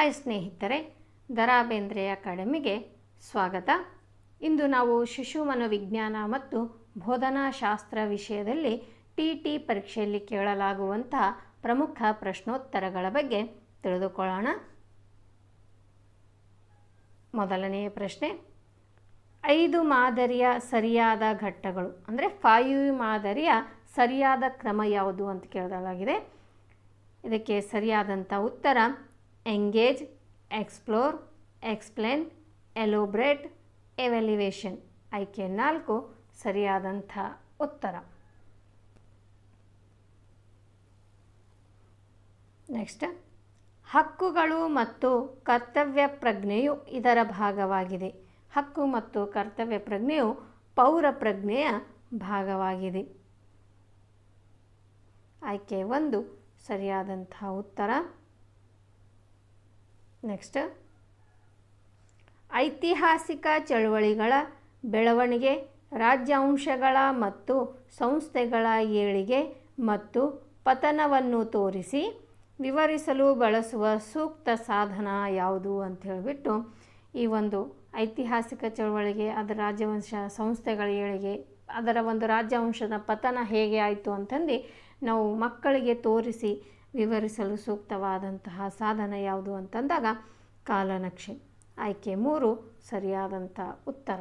Hi ಸ್ನೇಹಿತರೆ ದರಾ ಬೇಂದ್ರೆ ಅಕಾಡೆಮಿಗೆ ಸ್ವಾಗತ. ಇಂದು ನಾವು ಶಿಶು ಮನೋವಿಜ್ಞಾನ ಮತ್ತು ಬೋಧನಾಶಾಸ್ತ್ರ ವಿಷಯದಲ್ಲಿ ಟಿ ಟಿ ಪರೀಕ್ಷೆಯಲ್ಲಿ ಕೇಳಲಾಗುವಂತಹ ಪ್ರಮುಖ ಪ್ರಶ್ನೋತ್ತರಗಳ ಬಗ್ಗೆ ತಿಳಿದುಕೊಳ್ಳೋಣ. ಮೊದಲನೆಯ ಪ್ರಶ್ನೆ, ಐದು ಮಾದರಿಯ ಸರಿಯಾದ ಘಟ್ಟಗಳು, ಅಂದರೆ ಫೈವ್ ಮಾದರಿಯ ಸರಿಯಾದ ಕ್ರಮ ಯಾವುದು ಅಂತ ಕೇಳಲಾಗಿದೆ ಇದಕ್ಕೆ ಸರಿಯಾದಂಥ ಉತ್ತರ engage explore explain elaborate evaluation ಆಯ್ಕೆ ನಾಲ್ಕು ಸರಿಯಾದಂಥ ಉತ್ತರ. ನೆಕ್ಸ್ಟ್ ಹಕ್ಕುಗಳು ಮತ್ತು ಕರ್ತವ್ಯ ಪ್ರಜ್ಞೆಯು ಇದರ ಭಾಗವಾಗಿದೆ. ಹಕ್ಕು ಮತ್ತು ಕರ್ತವ್ಯ ಪ್ರಜ್ಞೆಯು ಪೌರ ಪ್ರಜ್ಞೆಯ ಭಾಗವಾಗಿದೆ. ಆಯ್ಕೆ ಒಂದು ಸರಿಯಾದಂಥ ಉತ್ತರ. ನೆಕ್ಸ್ಟ್ ಐತಿಹಾಸಿಕ ಚಳುವಳಿಗಳ ಬೆಳವಣಿಗೆ, ರಾಜ್ಯಾಂಶಗಳ ಮತ್ತು ಸಂಸ್ಥೆಗಳ ಏಳಿಗೆ ಮತ್ತು ಪತನವನ್ನು ತೋರಿಸಿ ವಿವರಿಸಲು ಬಳಸುವ ಸೂಕ್ತ ಸಾಧನ ಯಾವುದು ಅಂತ ಹೇಳಿಬಿಟ್ಟು ಈ ಒಂದು ಐತಿಹಾಸಿಕ ಚಳವಳಿಗೆ, ಅದರ ರಾಜ್ಯವಂಶ ಸಂಸ್ಥೆಗಳ ಏಳಿಗೆ, ಅದರ ಒಂದು ರಾಜ್ಯವಂಶದ ಪತನ ಹೇಗೆ ಆಯಿತು ಅಂತಂದು ನಾವು ಮಕ್ಕಳಿಗೆ ತೋರಿಸಿ ವಿವರಿಸಲು ಸೂಕ್ತವಾದಂತಹ ಸಾಧನ ಯಾವುದು ಅಂತಂದಾಗ ಕಾಲನಕ್ಷೆ. ಆಯ್ಕೆ ಮೂರು ಸರಿಯಾದಂಥ ಉತ್ತರ.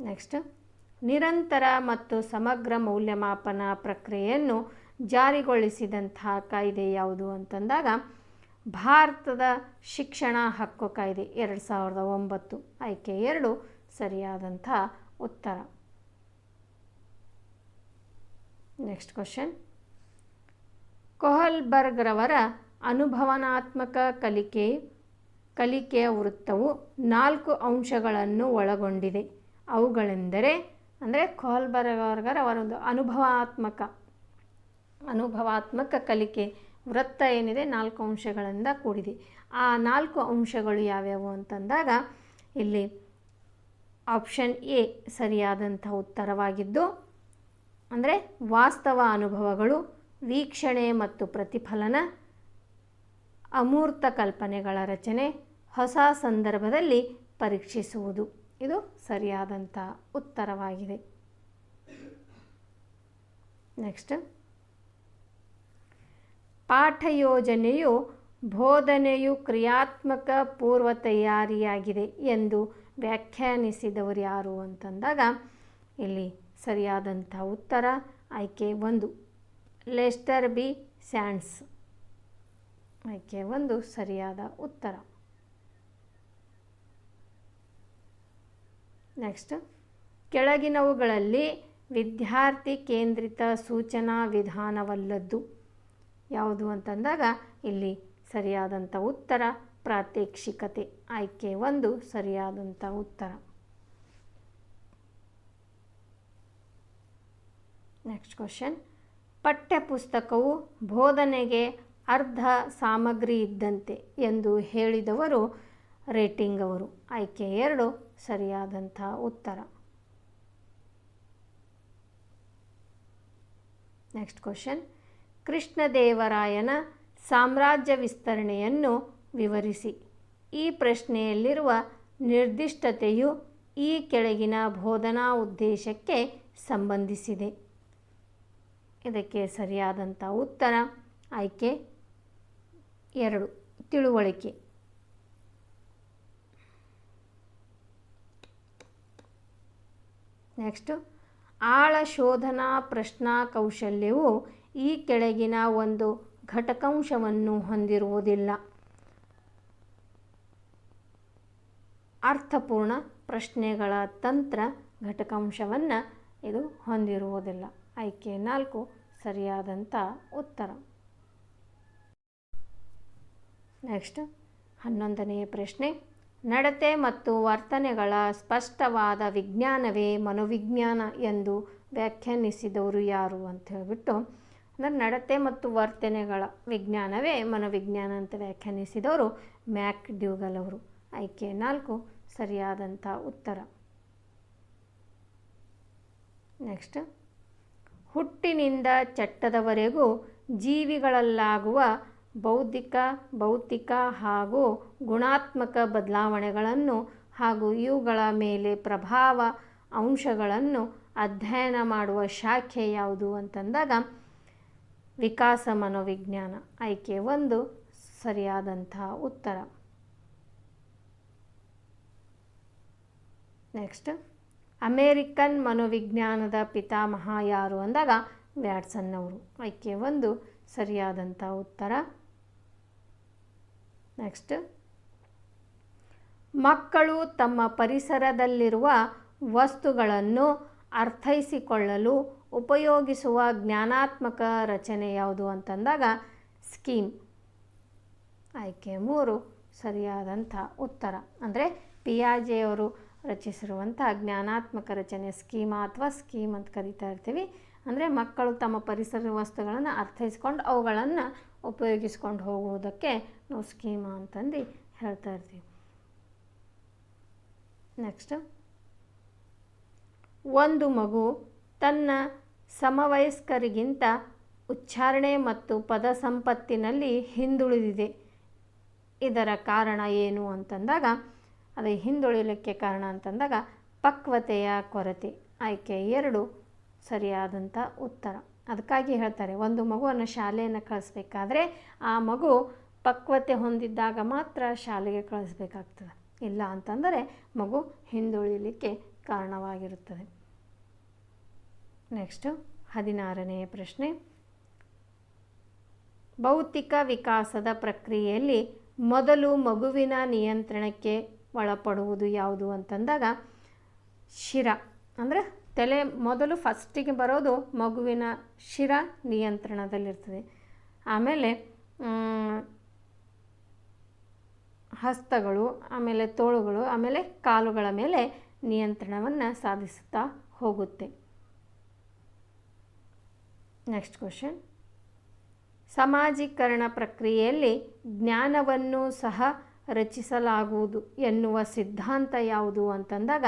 ನೆಕ್ಸ್ಟ್ ನಿರಂತರ ಮತ್ತು ಸಮಗ್ರ ಮೌಲ್ಯಮಾಪನ ಪ್ರಕ್ರಿಯೆಯನ್ನು ಜಾರಿಗೊಳಿಸಿದಂತಹ ಕಾಯ್ದೆ ಯಾವುದು ಅಂತಂದಾಗ ಭಾರತದ ಶಿಕ್ಷಣ ಹಕ್ಕು ಕಾಯ್ದೆ, ಎರಡು ಸಾವಿರದ ಒಂಬತ್ತು. ಆಯ್ಕೆ ಎರಡು, ಸರಿಯಾದಂಥ ಉತ್ತರ. ನೆಕ್ಸ್ಟ್ ಕ್ವಶನ್ ಕೊಹಲ್ಬರ್ಗ್ರವರ ಅನುಭವನಾತ್ಮಕ ಕಲಿಕೆ, ಕಲಿಕೆಯ ವೃತ್ತವು ನಾಲ್ಕು ಅಂಶಗಳನ್ನು ಒಳಗೊಂಡಿದೆ. ಅವುಗಳೆಂದರೆ, ಅಂದರೆ ಕೊಹಲ್ಬರ್ಗರ್ ಅವರೊಂದು ಅನುಭವಾತ್ಮಕ ಅನುಭವಾತ್ಮಕ ಕಲಿಕೆ ವೃತ್ತ ಏನಿದೆ, ನಾಲ್ಕು ಅಂಶಗಳಿಂದ ಕೂಡಿದೆ. ಆ ನಾಲ್ಕು ಅಂಶಗಳು ಯಾವ್ಯಾವು ಅಂತಂದಾಗ, ಇಲ್ಲಿ ಆಪ್ಷನ್ ಎ ಸರಿಯಾದಂಥ ಉತ್ತರವಾಗಿದ್ದು ಅಂದರೆ ವಾಸ್ತವ ಅನುಭವಗಳು, ವೀಕ್ಷಣೆ ಮತ್ತು ಪ್ರತಿಫಲನ, ಅಮೂರ್ತ ಕಲ್ಪನೆಗಳ ರಚನೆ, ಹೊಸ ಸಂದರ್ಭದಲ್ಲಿ ಪರೀಕ್ಷಿಸುವುದು. ಇದು ಸರಿಯಾದಂಥ ಉತ್ತರವಾಗಿದೆ. ನೆಕ್ಸ್ಟ್ ಪಾಠ ಯೋಜನೆಯು ಬೋಧನೆಯು ಕ್ರಿಯಾತ್ಮಕ ಪೂರ್ವ ತಯಾರಿಯಾಗಿದೆ ಎಂದು ವ್ಯಾಖ್ಯಾನಿಸಿದವರು ಯಾರು ಅಂತಂದಾಗ ಇಲ್ಲಿ ಸರಿಯಾದಂಥ ಉತ್ತರ, ಆಯ್ಕೆ ಒಂದು. Lester B Sands. ಆಯ್ಕೆ ಒಂದು ಸರಿಯಾದ ಉತ್ತರ. ನೆಕ್ಸ್ಟ್, ಕೆಳಗಿನವುಗಳಲ್ಲಿ ವಿದ್ಯಾರ್ಥಿ ಕೇಂದ್ರಿತ ಸೂಚನಾ ವಿಧಾನವಲ್ಲದ್ದು. ಯಾವುದು ಅಂತಂದಾಗ ಇಲ್ಲಿ ಸರಿಯಾದಂಥ ಉತ್ತರ, ಪ್ರಾತ್ಯಕ್ಷಿಕತೆ. ಆಯ್ಕೆ ಒಂದು ಸರಿಯಾದಂಥ ಉತ್ತರ. ನೆಕ್ಸ್ಟ್ ಕ್ವಶನ್ ಪಠ್ಯಪುಸ್ತಕವು ಬೋಧನೆಗೆ ಅರ್ಧ ಸಾಮಗ್ರಿ ಇದ್ದಂತೆ ಎಂದು ಹೇಳಿದವರು ರೇಟಿಂಗ್ ಅವರು. ಆಯ್ಕೆ ಎರಡು, ಸರಿಯಾದಂಥ ಉತ್ತರ. ನೆಕ್ಸ್ಟ್ ಕ್ವಶನ್ ಕೃಷ್ಣದೇವರಾಯನ ಸಾಮ್ರಾಜ್ಯ ವಿಸ್ತರಣೆಯನ್ನು ವಿವರಿಸಿ. ಈ ಪ್ರಶ್ನೆಯಲ್ಲಿರುವ ನಿರ್ದಿಷ್ಟತೆಯು ಈ ಕೆಳಗಿನ ಬೋಧನಾ ಉದ್ದೇಶಕ್ಕೆ ಸಂಬಂಧಿಸಿದೆ. ಇದಕ್ಕೆ ಸರಿಯಾದಂಥ ಉತ್ತರ ಆಯ್ಕೆ ಎರಡು, ತಿಳುವಳಿಕೆ. ನೆಕ್ಸ್ಟು ಆಳ ಶೋಧನಾ ಪ್ರಶ್ನಾ ಕೌಶಲ್ಯವು ಈ ಕೆಳಗಿನ ಒಂದು ಘಟಕಾಂಶವನ್ನು ಹೊಂದಿರುವುದಿಲ್ಲ. ಅರ್ಥಪೂರ್ಣ ಪ್ರಶ್ನೆಗಳ ತಂತ್ರ ಘಟಕಾಂಶವನ್ನು ಇದು ಹೊಂದಿರುವುದಿಲ್ಲ. ಆಯ್ಕೆ ನಾಲ್ಕು ಸರಿಯಾದಂಥ ಉತ್ತರ. ನೆಕ್ಸ್ಟ್ ಹನ್ನೊಂದನೆಯ ಪ್ರಶ್ನೆ. ನಡತೆ ಮತ್ತು ವರ್ತನೆಗಳ ಸ್ಪಷ್ಟವಾದ ವಿಜ್ಞಾನವೇ ಮನೋವಿಜ್ಞಾನ ಎಂದು ವ್ಯಾಖ್ಯಾನಿಸಿದವರು ಯಾರು ಅಂತ ಹೇಳಿಬಿಟ್ಟು, ಅಂದರೆ ನಡತೆ ಮತ್ತು ವರ್ತನೆಗಳ ವಿಜ್ಞಾನವೇ ಮನೋವಿಜ್ಞಾನ ಅಂತ ವ್ಯಾಖ್ಯಾನಿಸಿದವರು ಮ್ಯಾಕ್ ಡ್ಯೂಗಲ್ ಅವರು. ಆಯ್ಕೆ ನಾಲ್ಕು ಸರಿಯಾದಂಥ ಉತ್ತರ. ನೆಕ್ಸ್ಟ್ ಹುಟ್ಟಿನಿಂದ ಚಟ್ಟದವರೆಗೂ ಜೀವಿಗಳಲ್ಲಾಗುವ ಬೌದ್ಧಿಕ, ಭೌತಿಕ ಹಾಗೂ ಗುಣಾತ್ಮಕ ಬದಲಾವಣೆಗಳನ್ನು ಹಾಗೂ ಇವುಗಳ ಮೇಲೆ ಪ್ರಭಾವ ಅಂಶಗಳನ್ನು ಅಧ್ಯಯನ ಮಾಡುವ ಶಾಖೆ ಯಾವುದು ಅಂತಂದಾಗ ವಿಕಾಸ ಮನೋವಿಜ್ಞಾನ. ಆಯ್ಕೆ ಒಂದು ಸರಿಯಾದಂತಹ ಉತ್ತರ. ನೆಕ್ಸ್ಟ್. ಅಮೇರಿಕನ್ ಮನೋವಿಜ್ಞಾನದ ಪಿತಾಮಹ ಯಾರು ಅಂದಾಗ ವ್ಯಾಟ್ಸನ್ ಅವರು ಆಯ್ಕೆ ಒಂದು, ಸರಿಯಾದಂಥ ಉತ್ತರ. ನೆಕ್ಸ್ಟ್ ಮಕ್ಕಳು ತಮ್ಮ ಪರಿಸರದಲ್ಲಿರುವ ವಸ್ತುಗಳನ್ನು ಅರ್ಥೈಸಿಕೊಳ್ಳಲು ಉಪಯೋಗಿಸುವ ಜ್ಞಾನಾತ್ಮಕ ರಚನೆ ಯಾವುದು ಅಂತಂದಾಗ ಸ್ಕೀಮ್. ಆಯ್ಕೆ ಮೂರು, ಸರಿಯಾದಂಥ ಉತ್ತರ. ಅಂದರೆ ಪಿಯಾಜೆಯವರು ರಚಿಸಿರುವಂಥ ಜ್ಞಾನಾತ್ಮಕ ರಚನೆ ಸ್ಕೀಮಾ ಅಥವಾ ಸ್ಕೀಮ್ ಅಂತ ಕರಿತಾ ಇರ್ತೀವಿ. ಅಂದರೆ ಮಕ್ಕಳು ತಮ್ಮ ಪರಿಸರ ವಸ್ತುಗಳನ್ನು ಅರ್ಥೈಸ್ಕೊಂಡು ಅವುಗಳನ್ನು ಉಪಯೋಗಿಸ್ಕೊಂಡು ಹೋಗುವುದಕ್ಕೆ ನಾವು ಸ್ಕೀಮಾ ಅಂತಂದು ಹೇಳ್ತಾ ಇರ್ತೀವಿ. ನೆಕ್ಸ್ಟ್ ಒಂದು ಮಗು ತನ್ನ ಸಮವಯಸ್ಕರಿಗಿಂತ ಉಚ್ಚಾರಣೆ ಮತ್ತು ಪದ ಸಂಪತ್ತಿನಲ್ಲಿ ಹಿಂದುಳಿದಿದೆ. ಇದರ ಕಾರಣ ಏನು ಅಂತಂದಾಗ ಅದು ಹಿಂದುಳಿಲಿಕ್ಕೆ ಕಾರಣ ಅಂತಂದಾಗ ಪಕ್ವತೆಯ ಕೊರತೆ. ಆಯ್ಕೆ ಎರಡು ಸರಿಯಾದಂಥ ಉತ್ತರ. ಅದಕ್ಕಾಗಿ ಹೇಳ್ತಾರೆ, ಒಂದು ಮಗುವನ್ನು ಶಾಲೆಯನ್ನು ಕಳಿಸ್ಬೇಕಾದ್ರೆ ಆ ಮಗು ಪಕ್ವತೆ ಹೊಂದಿದ್ದಾಗ ಮಾತ್ರ ಶಾಲೆಗೆ ಕಳಿಸ್ಬೇಕಾಗ್ತದೆ. ಇಲ್ಲ ಅಂತಂದರೆ ಮಗು ಹಿಂದುಳಿಲಿಕ್ಕೆ ಕಾರಣವಾಗಿರುತ್ತದೆ. ನೆಕ್ಸ್ಟು ಹದಿನಾರನೆಯ ಪ್ರಶ್ನೆ. ಭೌತಿಕ ವಿಕಾಸದ ಪ್ರಕ್ರಿಯೆಯಲ್ಲಿ ಮೊದಲು ಮಗುವಿನ ನಿಯಂತ್ರಣಕ್ಕೆ ಒಳಪಡುವುದು ಯಾವುದು ಅಂತಂದಾಗ ಶಿರ. ಅಂದರೆ ತಲೆ ಮೊದಲು ಫಸ್ಟಿಗೆ ಬರೋದು ಮಗುವಿನ ಶಿರ ನಿಯಂತ್ರಣದಲ್ಲಿರ್ತದೆ. ಆಮೇಲೆ ಹಸ್ತಗಳು, ಆಮೇಲೆ ತೋಳುಗಳು, ಆಮೇಲೆ ಕಾಲುಗಳ ಮೇಲೆ ನಿಯಂತ್ರಣವನ್ನು ಸಾಧಿಸುತ್ತಾ ಹೋಗುತ್ತೆ. ನೆಕ್ಸ್ಟ್ ಕ್ವಶನ್ ಸಮಾಜೀಕರಣ ಪ್ರಕ್ರಿಯೆಯಲ್ಲಿ ಜ್ಞಾನವನ್ನು ಸಹ ರಚಿಸಲಾಗುವುದು ಎನ್ನುವ ಸಿದ್ಧಾಂತ ಯಾವುದು ಅಂತಂದಾಗ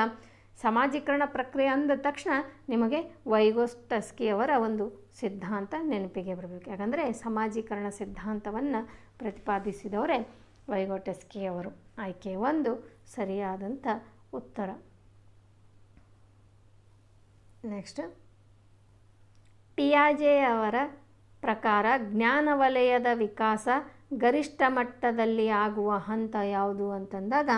ಸಮಾಜೀಕರಣ ಪ್ರಕ್ರಿಯೆ ಅಂದ ತಕ್ಷಣ ನಿಮಗೆ ವೈಗೋಸ್ಟಸ್ಕಿಯವರ ಒಂದು ಸಿದ್ಧಾಂತ ನೆನಪಿಗೆ ಬರಬೇಕು. ಯಾಕಂದರೆ ಸಮಾಜೀಕರಣ ಸಿದ್ಧಾಂತವನ್ನು ಪ್ರತಿಪಾದಿಸಿದವರೇ ವೈಗೋಟಸ್ಕಿಯವರು ಆಯ್ಕೆ ಒಂದು ಸರಿಯಾದಂಥ ಉತ್ತರ. ನೆಕ್ಸ್ಟ್. ಪಿಯಾಜೆ ಅವರ ಪ್ರಕಾರ ಜ್ಞಾನ ವಲಯದ ವಿಕಾಸ ಗರಿಷ್ಠ ಮಟ್ಟದಲ್ಲಿ ಆಗುವ ಹಂತ ಯಾವುದು ಅಂತಂದಾಗ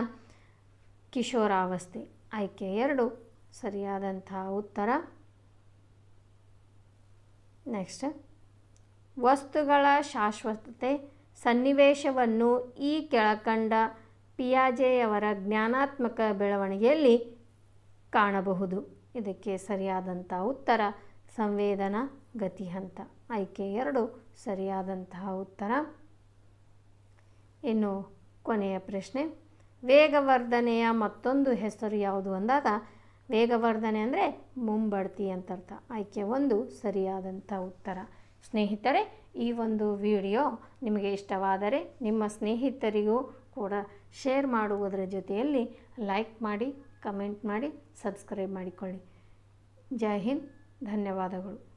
ಕಿಶೋರಾವಸ್ಥೆ. ಆಯ್ಕೆ ಎರಡು ಸರಿಯಾದಂತಹ ಉತ್ತರ. ನೆಕ್ಸ್ಟ್ ವಸ್ತುಗಳ ಶಾಶ್ವತತೆ. ಸನ್ನಿವೇಶವನ್ನು ಈ ಕೆಳಕಂಡ ಪಿಯಾಜೆಯವರ ಜ್ಞಾನಾತ್ಮಕ ಬೆಳವಣಿಗೆಯಲ್ಲಿ ಕಾಣಬಹುದು. ಇದಕ್ಕೆ ಸರಿಯಾದಂಥ ಉತ್ತರ, ಸಂವೇದನಾ ಗತಿ ಹಂತ ಆಯ್ಕೆ ಎರಡು ಸರಿಯಾದಂತಹ ಉತ್ತರ. ಇನ್ನು ಕೊನೆಯ ಪ್ರಶ್ನೆ. ವೇಗವರ್ಧನೆಯ ಮತ್ತೊಂದು ಹೆಸರು ಯಾವುದು ಅಂದಾಗ, ವೇಗವರ್ಧನೆ ಅಂದರೆ ಮುಂಬಡ್ತಿ ಅಂತ ಅರ್ಥ ಆಯ್ಕೆ ಒಂದು ಸರಿಯಾದಂಥ ಉತ್ತರ. ಸ್ನೇಹಿತರೆ, ಈ ಒಂದು ವಿಡಿಯೋ ನಿಮಗೆ ಇಷ್ಟವಾದರೆ ನಿಮ್ಮ ಸ್ನೇಹಿತರಿಗೂ ಕೂಡ ಶೇರ್ ಮಾಡುವುದರ ಜೊತೆಯಲ್ಲಿ ಲೈಕ್ ಮಾಡಿ, ಕಮೆಂಟ್ ಮಾಡಿ, ಸಬ್ಸ್ಕ್ರೈಬ್ ಮಾಡಿಕೊಳ್ಳಿ. ಜೈ ಹಿಂದ್, ಧನ್ಯವಾದಗಳು.